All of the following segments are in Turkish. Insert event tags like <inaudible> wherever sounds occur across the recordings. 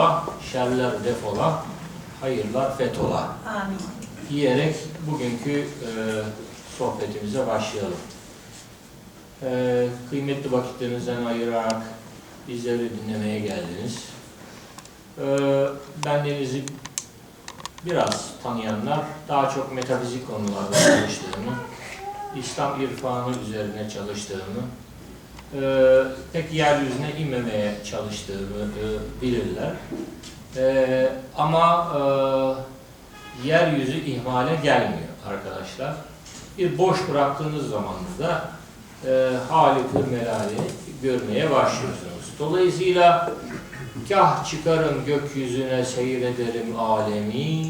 ola, şerler defola, hayırlar fetola Amin. diyerek bugünkü e, sohbetimize başlayalım. E, kıymetli vakitlerinizden ayırarak bizleri dinlemeye geldiniz. E, bendeniz'i biraz tanıyanlar daha çok metafizik konularda çalıştığımı, İslam irfanı üzerine çalıştığımı, e, pek yeryüzüne inmemeye çalıştığımı e, bilirler. E, ama e, yeryüzü ihmale gelmiyor arkadaşlar. Bir boş bıraktığınız zaman da e, hali hürmelali görmeye başlıyorsunuz. Dolayısıyla kah çıkarım gökyüzüne seyrederim alemi,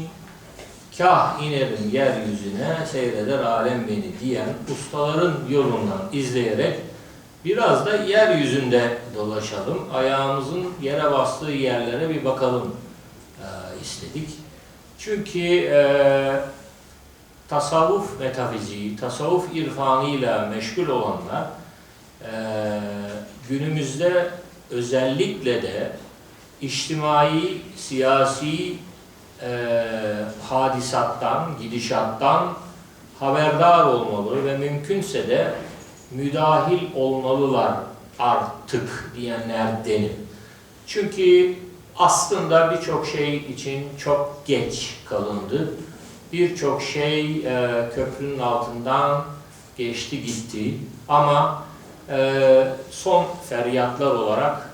kah inerim yeryüzüne seyreder alem beni diyen ustaların yolundan izleyerek biraz da yeryüzünde dolaşalım. Ayağımızın yere bastığı yerlere bir bakalım e, istedik. Çünkü e, tasavvuf metafiziği, tasavvuf irfanıyla meşgul olanlar e, günümüzde özellikle de içtimai, siyasi e, hadisattan, gidişattan haberdar olmalı ve mümkünse de müdahil olmalılar artık diyenlerdenim. Çünkü aslında birçok şey için çok geç kalındı. Birçok şey e, köprünün altından geçti gitti. Ama e, son feryatlar olarak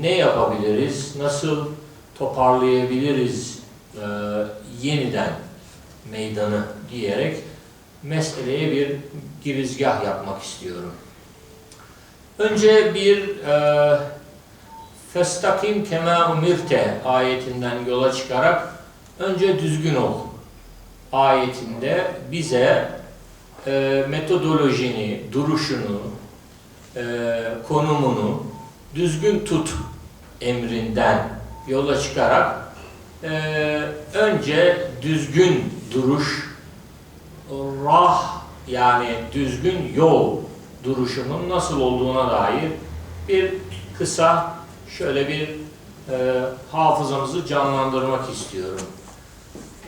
ne yapabiliriz, nasıl toparlayabiliriz e, yeniden meydanı diyerek meseleye bir girizgah yapmak istiyorum. Önce bir e, Festakim kema umirte ayetinden yola çıkarak önce düzgün ol ayetinde bize e, metodolojini, duruşunu, e, konumunu düzgün tut emrinden yola çıkarak e, önce düzgün duruş, rah yani düzgün yol duruşunun nasıl olduğuna dair bir kısa şöyle bir e, hafızamızı canlandırmak istiyorum.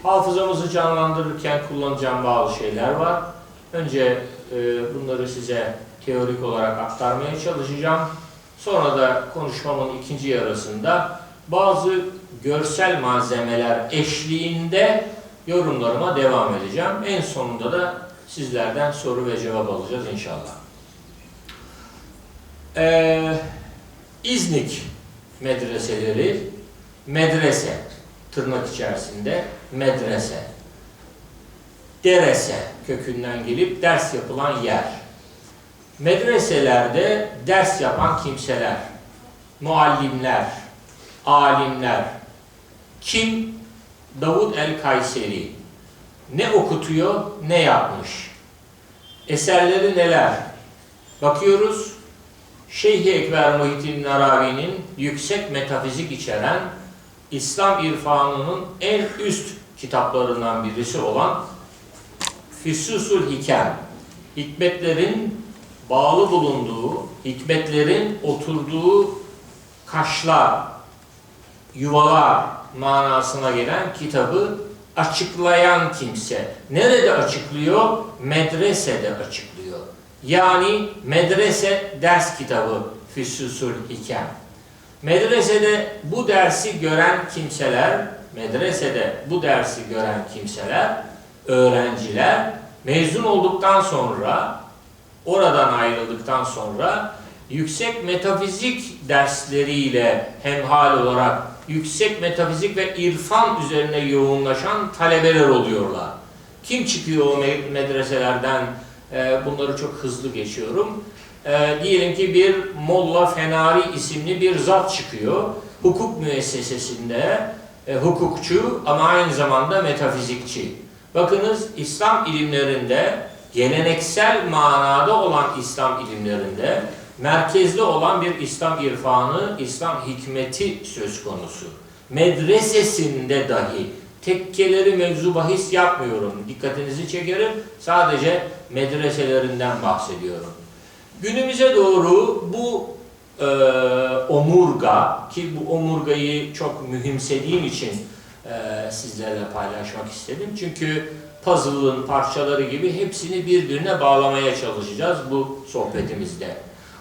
Hafızamızı canlandırırken kullanacağım bazı şeyler var. Önce e, bunları size teorik olarak aktarmaya çalışacağım. Sonra da konuşmamın ikinci yarısında bazı görsel malzemeler eşliğinde yorumlarıma devam edeceğim. En sonunda da sizlerden soru ve cevap alacağız inşallah. Ee, İznik medreseleri, medrese tırnak içerisinde medrese, derese kökünden gelip ders yapılan yer. Medreselerde ders yapan kimseler, muallimler, alimler, kim? Davud el-Kayseri. Ne okutuyor, ne yapmış? Eserleri neler? Bakıyoruz, Şeyh-i Ekber Muhittin Naravi'nin yüksek metafizik içeren İslam irfanının en üst kitaplarından birisi olan Füsusul Hikem, hikmetlerin bağlı bulunduğu, hikmetlerin oturduğu kaşlar, yuvalar manasına gelen kitabı açıklayan kimse. Nerede açıklıyor? Medresede açıklıyor. Yani medrese ders kitabı Füsusul Hikem. Medresede bu dersi gören kimseler, medresede bu dersi gören kimseler, öğrenciler mezun olduktan sonra, oradan ayrıldıktan sonra yüksek metafizik dersleriyle hemhal olarak yüksek metafizik ve irfan üzerine yoğunlaşan talebeler oluyorlar. Kim çıkıyor o medreselerden? Ee, bunları çok hızlı geçiyorum. Ee, diyelim ki bir Molla Fenari isimli bir zat çıkıyor. Hukuk müessesesinde e, hukukçu ama aynı zamanda metafizikçi. Bakınız İslam ilimlerinde geleneksel manada olan İslam ilimlerinde merkezde olan bir İslam irfanı, İslam hikmeti söz konusu. Medresesinde dahi tekkeleri mevzu bahis yapmıyorum. Dikkatinizi çekerim. Sadece medreselerinden bahsediyorum. Günümüze doğru bu e, omurga ki bu omurgayı çok mühimsediğim için e, sizlerle paylaşmak istedim. Çünkü puzzle'ın parçaları gibi hepsini birbirine bağlamaya çalışacağız bu sohbetimizde.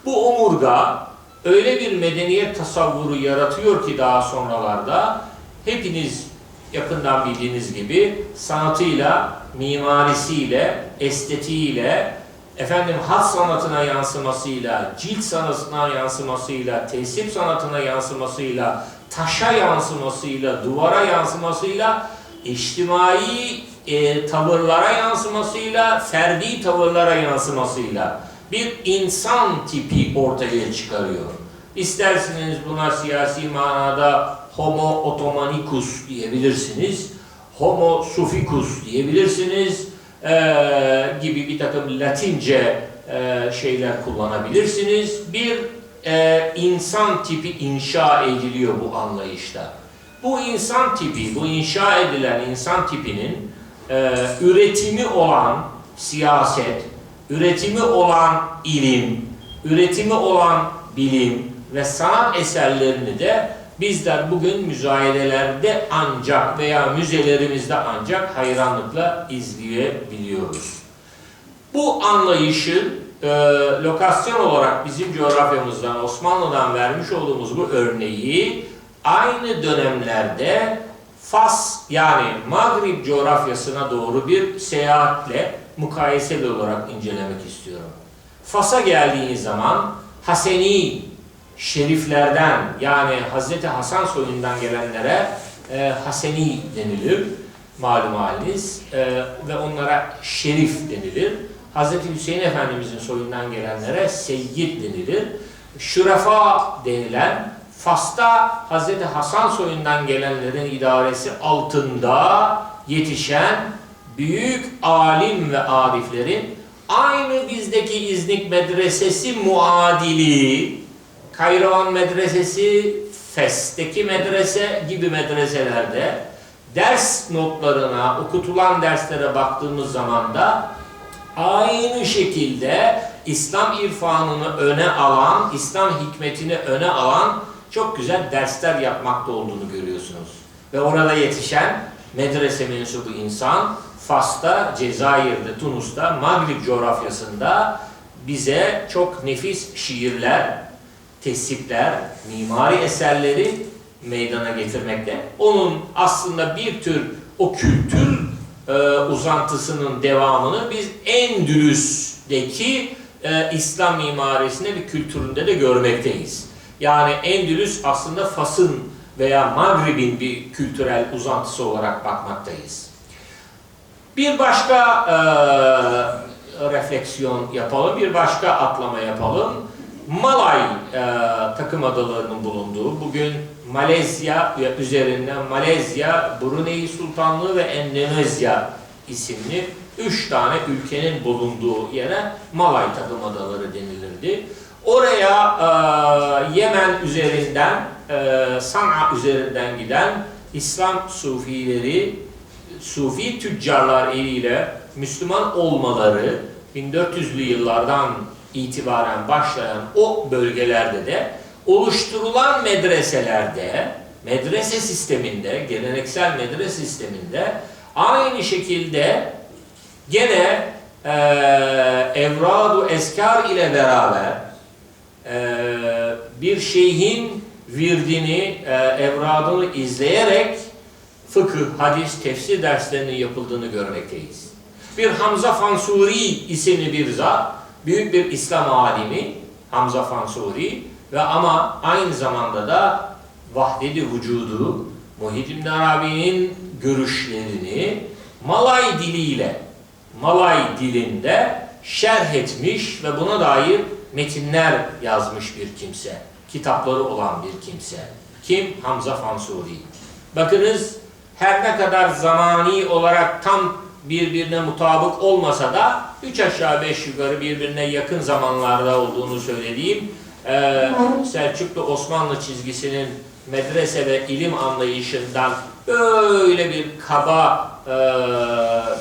Bu omurga öyle bir medeniyet tasavvuru yaratıyor ki daha sonralarda hepiniz yakından bildiğiniz gibi sanatıyla, mimarisiyle, estetiğiyle, efendim hat sanatına yansımasıyla, cilt sanatına yansımasıyla, tesip sanatına yansımasıyla, taşa yansımasıyla, duvara yansımasıyla, içtimai e, tavırlara yansımasıyla, ferdi tavırlara yansımasıyla bir insan tipi ortaya çıkarıyor. İsterseniz buna siyasi manada homo ottomanicus diyebilirsiniz, homo suficus diyebilirsiniz eee, gibi bir takım latince eee, şeyler kullanabilirsiniz. Bir eee, insan tipi inşa ediliyor bu anlayışta. Bu insan tipi, bu inşa edilen insan tipinin eee, üretimi olan siyaset, üretimi olan ilim, üretimi olan bilim ve sanat eserlerini de bizler bugün müzayedelerde ancak veya müzelerimizde ancak hayranlıkla izleyebiliyoruz. Bu anlayışı e, lokasyon olarak bizim coğrafyamızdan, Osmanlı'dan vermiş olduğumuz bu örneği aynı dönemlerde Fas yani Maghrib coğrafyasına doğru bir seyahatle mukayeseli olarak incelemek istiyorum. Fas'a geldiğiniz zaman Haseni şeriflerden yani Hazreti Hasan soyundan gelenlere e, Haseni denilir malum haliniz E, ve onlara şerif denilir. Hazreti Hüseyin Efendimizin soyundan gelenlere seyyid denilir. Şürefa denilen Fas'ta Hazreti Hasan soyundan gelenlerin idaresi altında yetişen büyük alim ve ariflerin aynı bizdeki İznik Medresesi muadili Kayrovan Medresesi, Fes'teki medrese gibi medreselerde ders notlarına, okutulan derslere baktığımız zaman da aynı şekilde İslam irfanını öne alan, İslam hikmetini öne alan çok güzel dersler yapmakta olduğunu görüyorsunuz. Ve orada yetişen medrese mensubu insan Fas'ta, Cezayir'de, Tunus'ta, Maghrib coğrafyasında bize çok nefis şiirler, tesipler, mimari eserleri meydana getirmekte. Onun aslında bir tür o kültür e, uzantısının devamını biz Endülüs'teki e, İslam mimarisinde bir kültüründe de görmekteyiz. Yani Endülüs aslında Fas'ın veya Maghrib'in bir kültürel uzantısı olarak bakmaktayız. Bir başka e, refleksiyon yapalım, bir başka atlama yapalım. Malay e, takım adalarının bulunduğu, bugün Malezya üzerinden Malezya, Brunei Sultanlığı ve Endonezya isimli üç tane ülkenin bulunduğu yere Malay takım adaları denilirdi. Oraya e, Yemen üzerinden, e, San'a üzerinden giden İslam Sufileri, Sufi tüccarlar eliyle Müslüman olmaları 1400'lü yıllardan itibaren başlayan o bölgelerde de oluşturulan medreselerde, medrese sisteminde, geleneksel medrese sisteminde aynı şekilde gene e, evradu eskar ile beraber e, bir şeyhin virdini, e, evradını izleyerek fıkıh, hadis, tefsir derslerinin yapıldığını görmekteyiz. Bir Hamza Fansuri isimli bir zat, büyük bir İslam alimi Hamza Fansuri ve ama aynı zamanda da vahdedi vücudu Muhyiddin Arabi'nin görüşlerini Malay diliyle Malay dilinde şerh etmiş ve buna dair metinler yazmış bir kimse. Kitapları olan bir kimse. Kim? Hamza Fansuri. Bakınız her ne kadar zamani olarak tam birbirine mutabık olmasa da üç aşağı beş yukarı birbirine yakın zamanlarda olduğunu söylediğim e, Selçuklu Osmanlı çizgisinin medrese ve ilim anlayışından böyle bir kaba e,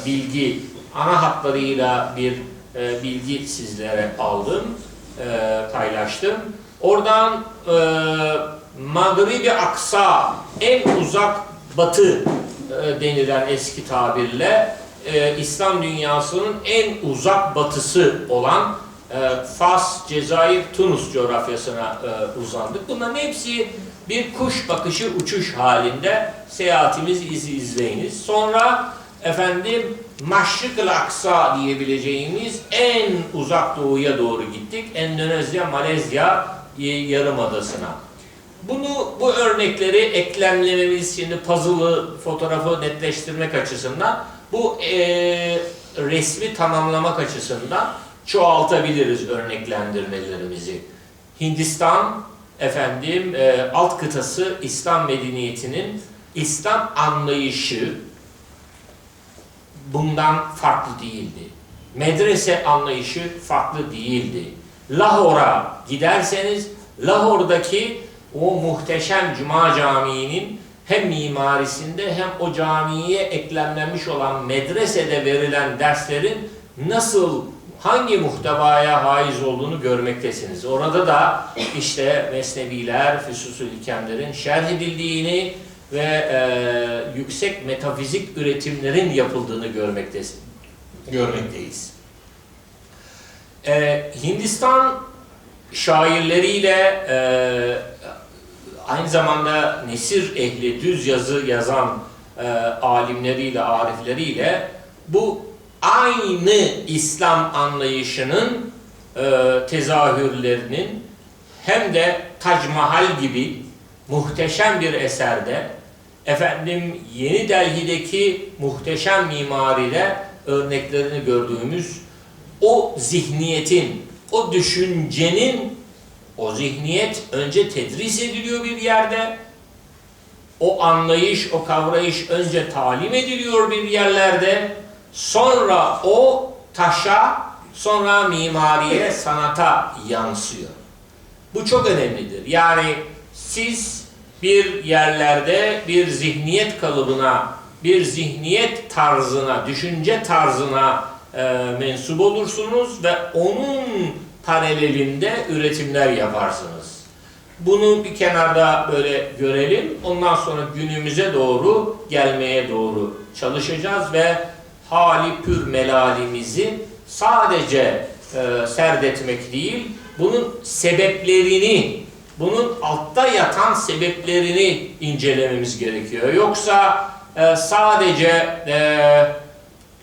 bilgi ana hatlarıyla bir e, bilgi sizlere aldım, e, paylaştım. Oradan e, Magribi Aksa en uzak batı e, denilen eski tabirle e, İslam dünyasının en uzak batısı olan e, Fas, Cezayir, Tunus coğrafyasına e, uzandık. Bunların hepsi bir kuş bakışı uçuş halinde seyahatimizi iz, izleyiniz. Sonra efendim Maşrık-ı Aksa diyebileceğimiz en uzak doğuya doğru gittik. Endonezya, Malezya e, yarımadasına. Bunu bu örnekleri eklemlememiz şimdi puzzle'ı fotoğrafı netleştirmek açısından bu e, resmi tamamlamak açısından çoğaltabiliriz örneklendirmelerimizi. Hindistan efendim e, alt kıtası İslam medeniyetinin İslam anlayışı bundan farklı değildi. Medrese anlayışı farklı değildi. Lahor'a giderseniz Lahor'daki o muhteşem Cuma Camii'nin hem mimarisinde hem o camiye eklemlenmiş olan medresede verilen derslerin nasıl hangi muhtevaya haiz olduğunu görmektesiniz. Orada da işte Mesneviler, Füsusul Hikemlerin şerh edildiğini ve e, yüksek metafizik üretimlerin yapıldığını görmektesin, görmekteyiz. E, Hindistan şairleriyle e, aynı zamanda nesir ehli düz yazı yazan e, alimleriyle, arifleriyle bu aynı İslam anlayışının e, tezahürlerinin hem de Tac Mahal gibi muhteşem bir eserde efendim Yeni Delhi'deki muhteşem mimaride örneklerini gördüğümüz o zihniyetin, o düşüncenin o zihniyet önce tedris ediliyor bir yerde. O anlayış, o kavrayış önce talim ediliyor bir yerlerde. Sonra o taşa, sonra mimariye, sanata yansıyor. Bu çok önemlidir. Yani siz bir yerlerde bir zihniyet kalıbına, bir zihniyet tarzına, düşünce tarzına e, mensup olursunuz ve onun paralelinde üretimler yaparsınız. Bunu bir kenarda böyle görelim. Ondan sonra günümüze doğru gelmeye doğru çalışacağız ve hali pür melalimizi sadece e, serdetmek değil, bunun sebeplerini, bunun altta yatan sebeplerini incelememiz gerekiyor. Yoksa e, sadece e,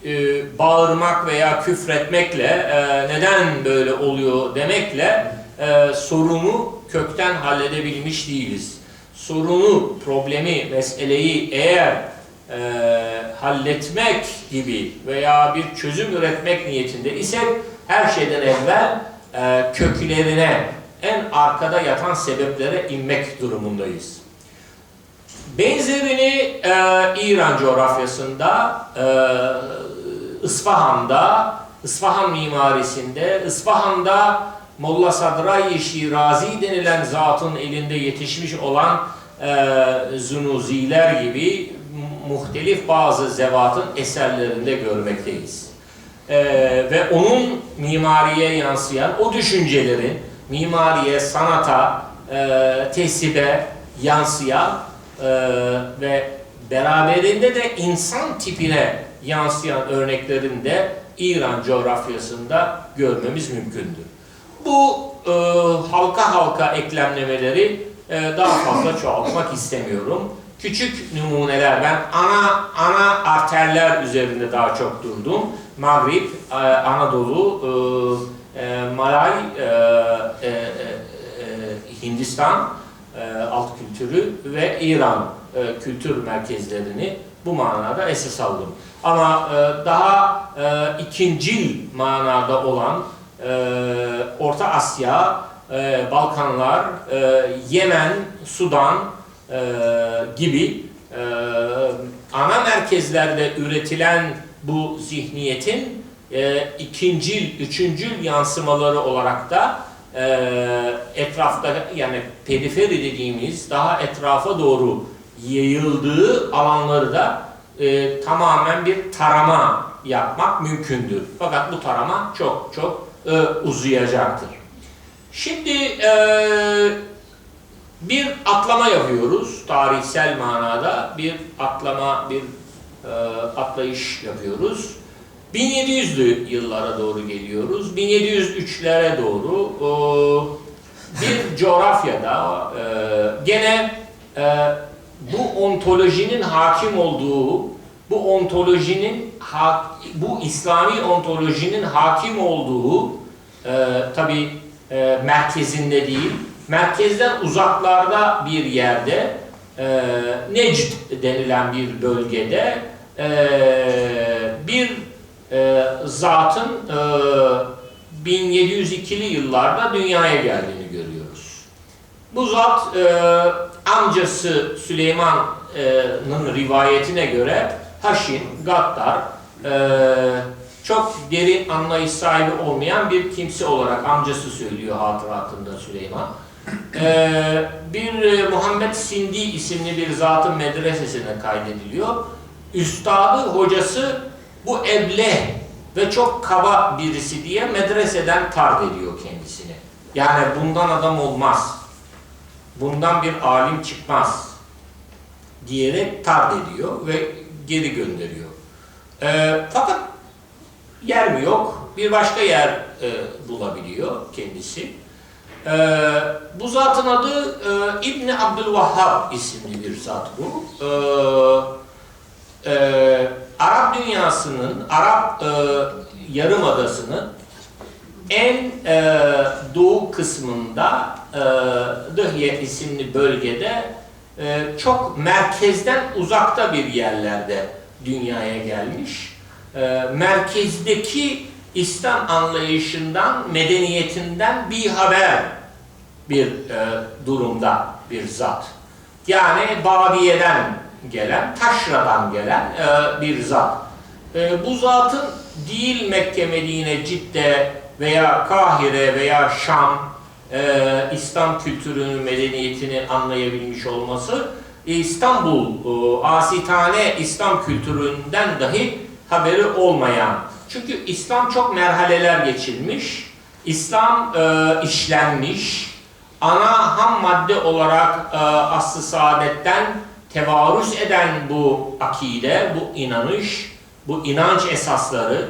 e, bağırmak veya küfretmekle, e, neden böyle oluyor demekle e, sorunu kökten halledebilmiş değiliz. Sorunu, problemi, meseleyi eğer e, halletmek gibi veya bir çözüm üretmek niyetinde ise her şeyden evvel e, köklerine, en arkada yatan sebeplere inmek durumundayız. Benzerini e, İran coğrafyasında, e, İsfahan'da, İsfahan mimarisinde, İsfahan'da Molla Sadrai Şirazi denilen zatın elinde yetişmiş olan e, Zunuziler gibi muhtelif bazı zevatın eserlerinde görmekteyiz. E, ve onun mimariye yansıyan o düşüncelerin mimariye, sanata, e, tesibe yansıyan e, ve beraberinde de insan tipine yansıyan örneklerini de İran coğrafyasında görmemiz mümkündür. Bu e, halka halka eklemlemeleri e, daha fazla çoğaltmak istemiyorum. Küçük numuneler, ben ana ana arterler üzerinde daha çok durdum. Mağrip, e, Anadolu, e, e, Malay, e, e, e, Hindistan e, alt kültürü ve İran e, kültür merkezlerini bu manada esas aldım. Ama e, daha e, ikincil manada olan e, Orta Asya, e, Balkanlar, e, Yemen, Sudan e, gibi e, ana merkezlerde üretilen bu zihniyetin e, ikincil, üçüncül yansımaları olarak da e, etrafta yani periferi dediğimiz daha etrafa doğru yayıldığı alanları da e, tamamen bir tarama yapmak mümkündür. Fakat bu tarama çok çok e, uzayacaktır. Şimdi eee, bir atlama yapıyoruz tarihsel manada bir atlama bir eee, atlayış yapıyoruz. 1700'lü yıllara doğru geliyoruz. 1703'lere doğru eee, bir coğrafyada eee, gene eee, bu ontolojinin hakim olduğu bu ontolojinin bu İslami ontolojinin hakim olduğu e, tabi merkezinde değil, merkezden uzaklarda bir yerde e, Necd denilen bir bölgede e, bir e, zatın e, 1702'li yıllarda dünyaya geldiğini. Bu zat e, amcası Süleyman'ın rivayetine göre Haşin, Gattar, e, çok derin anlayış sahibi olmayan bir kimse olarak amcası söylüyor hatıratında Süleyman. E, bir e, Muhammed Sindi isimli bir zatın medresesine kaydediliyor. Üstadı, hocası bu eble ve çok kaba birisi diye medreseden tard ediyor kendisini. Yani bundan adam olmaz. Bundan bir alim çıkmaz diyerek tard ediyor ve geri gönderiyor. Ee, fakat yer mi yok? Bir başka yer e, bulabiliyor kendisi. Ee, bu zatın adı e, İbni Abdülvahhab isimli bir zat bu. Ee, e, Arap dünyasının, Arap e, Yarımadası'nın en e, doğu kısmında e, Dıhye isimli bölgede e, çok merkezden uzakta bir yerlerde dünyaya gelmiş. E, merkezdeki İslam anlayışından, medeniyetinden bir haber bir e, durumda bir zat. Yani Babiye'den gelen, Taşra'dan gelen bir zat. Bu zatın değil Mekke, Medine, Cidde veya Kahire veya Şam e, İslam kültürünü, medeniyetini anlayabilmiş olması e, İstanbul, e, asitane İslam kültüründen dahi haberi olmayan. Çünkü İslam çok merhaleler geçirmiş, İslam e, işlenmiş, ana ham madde olarak e, aslı saadetten tevarüz eden bu akide, bu inanış, bu inanç esasları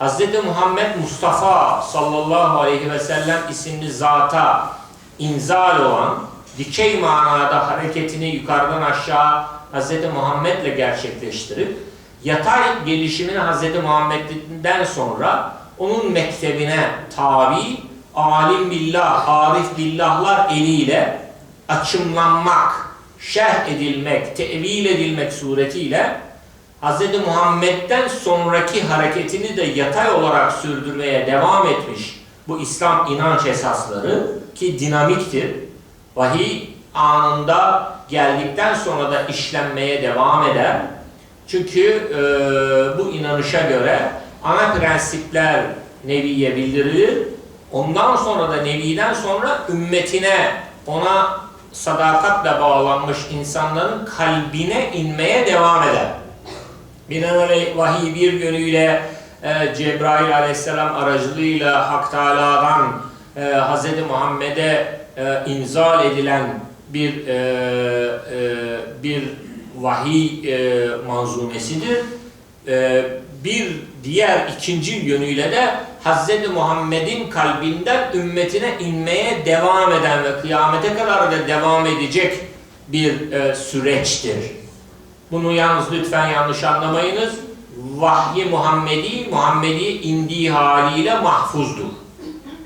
Hz. Muhammed Mustafa sallallahu aleyhi ve sellem isimli zata inzal olan dikey manada hareketini yukarıdan aşağı Hz. Muhammed'le gerçekleştirip yatay gelişimini Hz. Muhammed'den sonra onun mektebine tabi alim billah, arif billahlar eliyle açımlanmak, şerh edilmek, tevil edilmek suretiyle Hz. Muhammed'den sonraki hareketini de yatay olarak sürdürmeye devam etmiş bu İslam inanç esasları ki dinamiktir. Vahiy anında geldikten sonra da işlenmeye devam eder. Çünkü e, bu inanışa göre ana prensipler Nebi'ye bildirilir. Ondan sonra da Nebi'den sonra ümmetine ona sadakatle bağlanmış insanların kalbine inmeye devam eder. Binaenaleyh vahiy bir yönüyle e, Cebrail aleyhisselam aracılığıyla Hak Teala'dan e, Hz. Muhammed'e e, inzal edilen bir e, e, bir vahiy e, manzumesidir. E, bir diğer ikinci yönüyle de Hz. Muhammed'in kalbinden ümmetine inmeye devam eden ve kıyamete kadar da devam edecek bir e, süreçtir. Bunu yalnız lütfen yanlış anlamayınız. Vahyi Muhammedi, Muhammedi indiği haliyle mahfuzdur.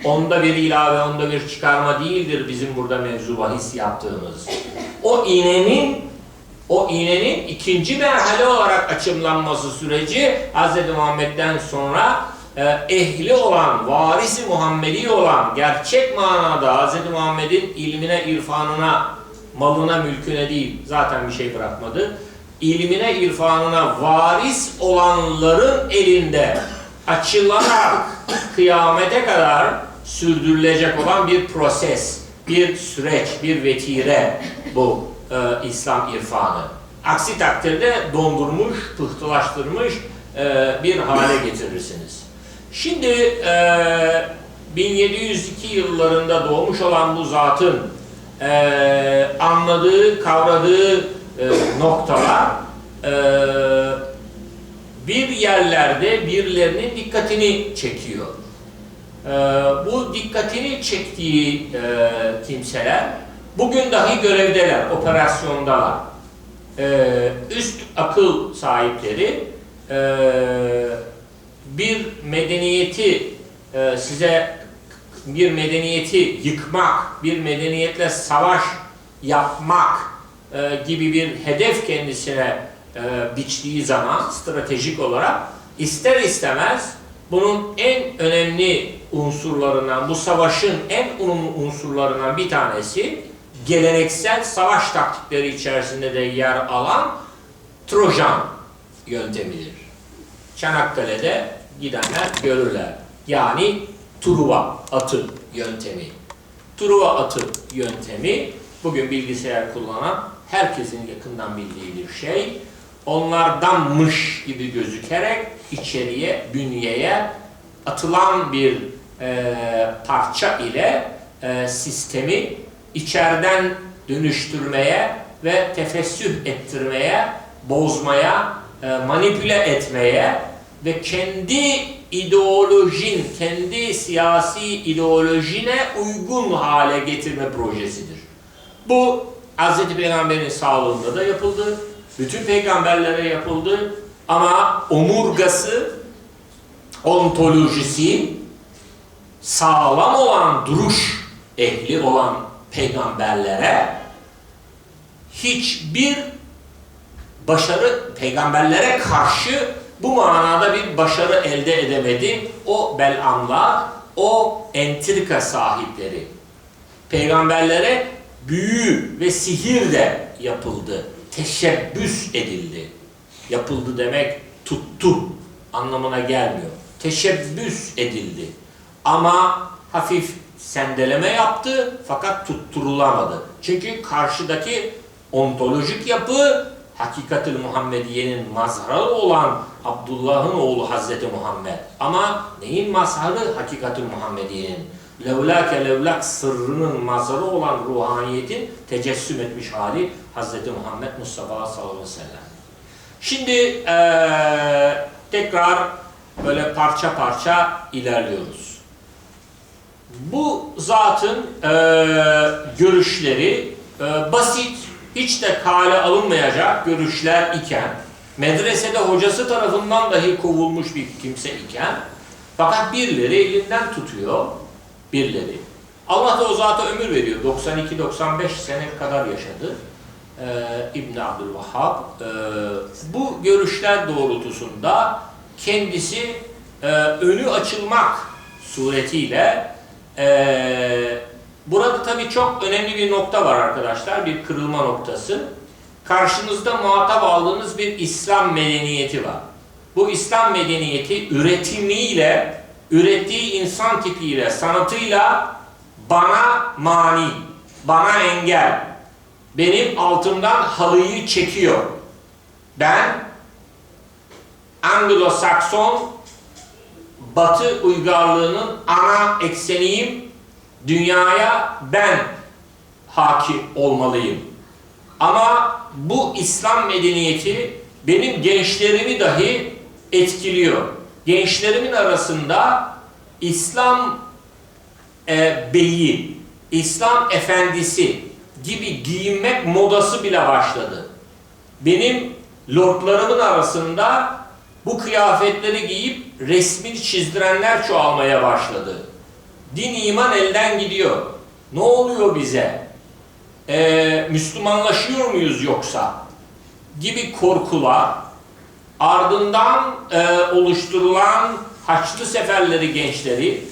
Onda bir ilave, onda bir çıkarma değildir bizim burada mevzu bahis yaptığımız. O iğnenin o iğnenin ikinci merhale olarak açımlanması süreci Hz. Muhammed'den sonra e, ehli olan, varisi Muhammedi olan, gerçek manada Hz. Muhammed'in ilmine, irfanına, malına, mülküne değil, zaten bir şey bırakmadı. İlmine, irfanına varis olanların elinde açılarak kıyamete kadar sürdürülecek olan bir proses, bir süreç, bir vetire bu e, İslam irfanı. Aksi takdirde dondurmuş, pıhtılaştırmış e, bir hale getirirsiniz. Şimdi e, 1702 yıllarında doğmuş olan bu zatın eee, anladığı, kavradığı eee, noktalar eee, bir yerlerde birilerinin dikkatini çekiyor. Eee, bu dikkatini çektiği eee, kimseler bugün dahi görevdeler, operasyondalar. Üst akıl sahipleri bir medeniyeti size bir medeniyeti yıkmak, bir medeniyetle savaş yapmak eee, gibi bir hedef kendisine eee, biçtiği zaman stratejik olarak ister istemez bunun en önemli unsurlarından, bu savaşın en önemli unsurlarından bir tanesi geleneksel savaş taktikleri içerisinde de yer alan Trojan yöntemidir. Çanakkale'de gidenler görürler. Yani Truva atı yöntemi. Truva atı yöntemi bugün bilgisayar kullanan herkesin yakından bildiği bir şey. Onlardanmış gibi gözükerek içeriye, bünyeye atılan bir e, parça ile e, sistemi içeriden dönüştürmeye ve tefessüh ettirmeye, bozmaya, e, manipüle etmeye ve kendi ideolojin, kendi siyasi ideolojine uygun hale getirme projesidir. Bu Hz. Peygamber'in sağlığında da yapıldı, bütün peygamberlere yapıldı ama omurgası, ontolojisi sağlam olan duruş ehli olan peygamberlere hiçbir başarı peygamberlere karşı bu manada bir başarı elde edemedi. O belamlar, o entrika sahipleri. Peygamberlere büyü ve sihir de yapıldı. Teşebbüs edildi. Yapıldı demek tuttu anlamına gelmiyor. Teşebbüs edildi. Ama hafif sendeleme yaptı fakat tutturulamadı. Çünkü karşıdaki ontolojik yapı Hakikatül Muhammediye'nin mazharı olan Abdullah'ın oğlu Hazreti Muhammed. Ama neyin mazharı? Hakikatül Muhammediye'nin. Levlake levlak sırrının mazharı olan ruhaniyetin tecessüm etmiş hali Hazreti Muhammed Mustafa sallallahu aleyhi ve sellem. Şimdi eee, tekrar böyle parça parça ilerliyoruz. Bu zatın eee, görüşleri eee, basit, hiç de kale alınmayacak görüşler iken, medresede hocası tarafından dahi kovulmuş bir kimse iken, fakat birileri elinden tutuyor, birileri. Allah da o zata ömür veriyor. 92-95 sene kadar yaşadı. Ee, İbn Abdülvahhab. Ee, bu görüşler doğrultusunda kendisi e, önü açılmak suretiyle e, burada tabii çok önemli bir nokta var arkadaşlar. Bir kırılma noktası. Karşınızda muhatap aldığınız bir İslam medeniyeti var. Bu İslam medeniyeti üretimiyle, ürettiği insan tipiyle, sanatıyla bana mani, bana engel, benim altımdan halıyı çekiyor. Ben Anglo-Sakson Batı uygarlığının ana ekseniyim. Dünyaya ben hakim olmalıyım. Ama bu İslam medeniyeti benim gençlerimi dahi etkiliyor. Gençlerimin arasında İslam e, beyi, İslam efendisi gibi giyinmek modası bile başladı. Benim lordlarımın arasında bu kıyafetleri giyip resmini çizdirenler çoğalmaya başladı. Din iman elden gidiyor. Ne oluyor bize? Ee, Müslümanlaşıyor muyuz yoksa? Gibi korkular ardından e, oluşturulan Haçlı Seferleri gençleri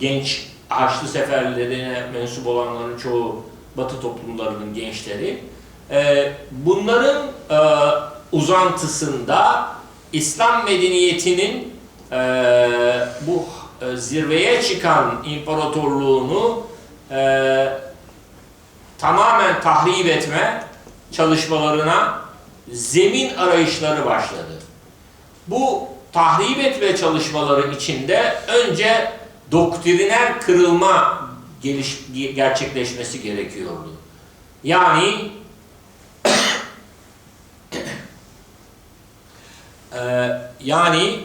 genç Haçlı Seferlerine mensup olanların çoğu Batı toplumlarının gençleri e, bunların e, uzantısında İslam medeniyetinin e, bu e, zirveye çıkan imparatorluğunu e, tamamen tahrip etme çalışmalarına zemin arayışları başladı. Bu tahrip etme çalışmaları içinde önce doktriner kırılma geliş, gerçekleşmesi gerekiyordu. Yani <coughs> yani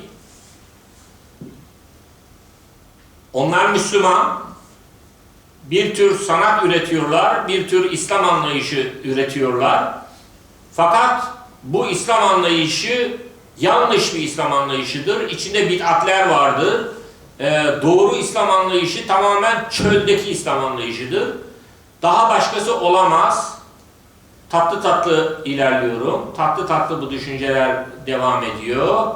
onlar Müslüman bir tür sanat üretiyorlar, bir tür İslam anlayışı üretiyorlar. Fakat bu İslam anlayışı yanlış bir İslam anlayışıdır. İçinde bid'atler vardır. Ee, doğru İslam anlayışı tamamen çöldeki İslam anlayışıdır. Daha başkası olamaz. Tatlı tatlı ilerliyorum. Tatlı tatlı bu düşünceler devam ediyor.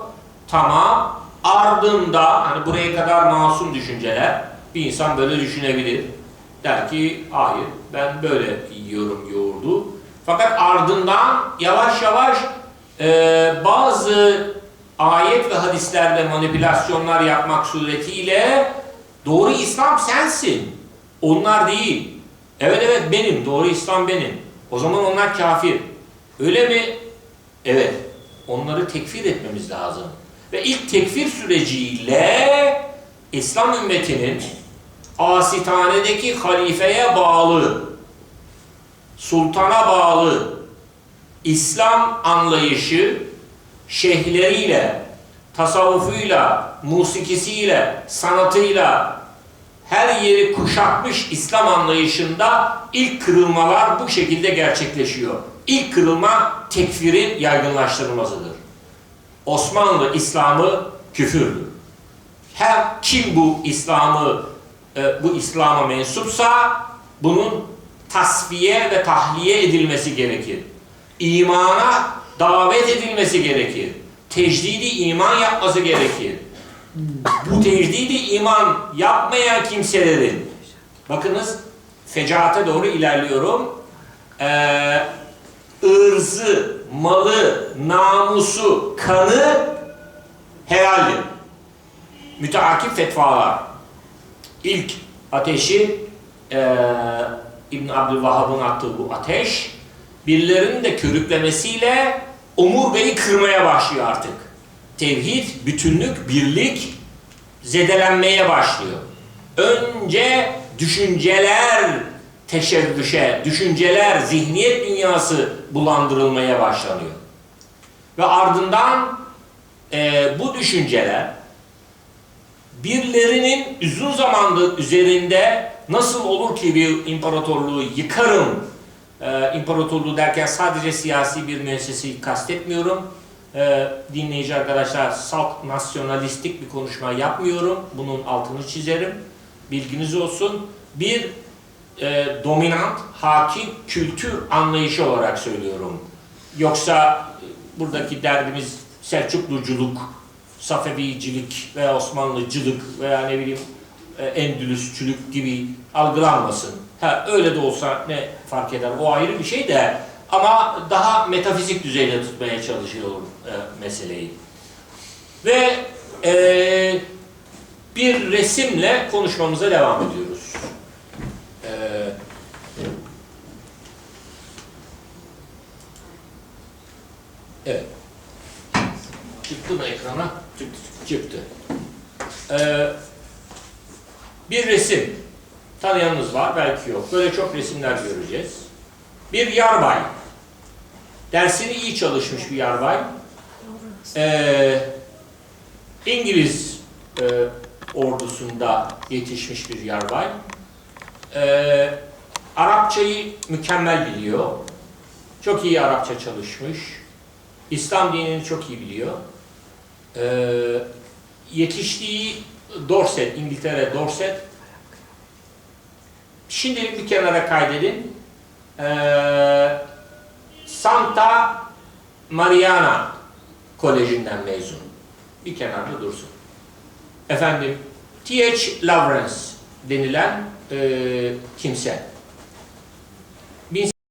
Tamam. Ardında hani buraya kadar masum düşünceler bir insan böyle düşünebilir. Der ki hayır ben böyle yiyorum yoğurdu. Fakat ardından yavaş yavaş e, bazı ayet ve hadislerle manipülasyonlar yapmak suretiyle doğru İslam sensin. Onlar değil. Evet evet benim. Doğru İslam benim. O zaman onlar kafir. Öyle mi? Evet. Onları tekfir etmemiz lazım. Ve ilk tekfir süreciyle İslam ümmetinin asitanedeki halifeye bağlı, sultana bağlı İslam anlayışı şeyhleriyle, tasavvufuyla, musikisiyle, sanatıyla her yeri kuşatmış İslam anlayışında ilk kırılmalar bu şekilde gerçekleşiyor. İlk kırılma tekfirin yaygınlaştırılmasıdır. Osmanlı İslam'ı küfürdür. Her kim bu İslam'ı e, bu İslam'a mensupsa bunun tasfiye ve tahliye edilmesi gerekir. İmana davet edilmesi gerekir. Tecdidi iman yapması gerekir bu tecdidi iman yapmayan kimselerin bakınız fecaate doğru ilerliyorum ee, ırzı, malı, namusu, kanı helaldir. Müteakip fetvalar. İlk ateşi e, İbn Abdülvahhab'ın attığı bu ateş birilerinin de körüklemesiyle omurgayı kırmaya başlıyor artık tevhid, bütünlük, birlik zedelenmeye başlıyor. Önce düşünceler teşebbüşe, düşünceler, zihniyet dünyası bulandırılmaya başlanıyor. Ve ardından e, bu düşünceler birilerinin uzun zamandır üzerinde nasıl olur ki bir imparatorluğu yıkarım, e, imparatorluğu derken sadece siyasi bir müesseseyi kastetmiyorum, e, dinleyici arkadaşlar salt nasyonalistik bir konuşma yapmıyorum. Bunun altını çizerim. Bilginiz olsun. Bir e, dominant, hakim kültür anlayışı olarak söylüyorum. Yoksa e, buradaki derdimiz Selçukluculuk, Safevicilik veya Osmanlıcılık veya ne bileyim e, Endülüsçülük gibi algılanmasın. Ha, öyle de olsa ne fark eder? O ayrı bir şey de ama daha metafizik düzeyde tutmaya çalışıyor e, meseleyi. Ve e, bir resimle konuşmamıza devam ediyoruz. E, evet. Çıktı mı ekrana? Çıktı. Çıktı. E, bir resim. Tanıyanınız var, belki yok. Böyle çok resimler göreceğiz. Bir yarbay. Dersini iyi çalışmış bir yarbay. Ee, İngiliz e, ordusunda yetişmiş bir yarbay. Ee, Arapçayı mükemmel biliyor. Çok iyi Arapça çalışmış. İslam dinini çok iyi biliyor. Ee, yetiştiği Dorset, İngiltere Dorset. Şimdilik bir kenara kaydedin. Ee, Santa Mariana Koleji'nden mezun. Bir kenarda dursun. Efendim, T.H. Lawrence denilen e, kimse.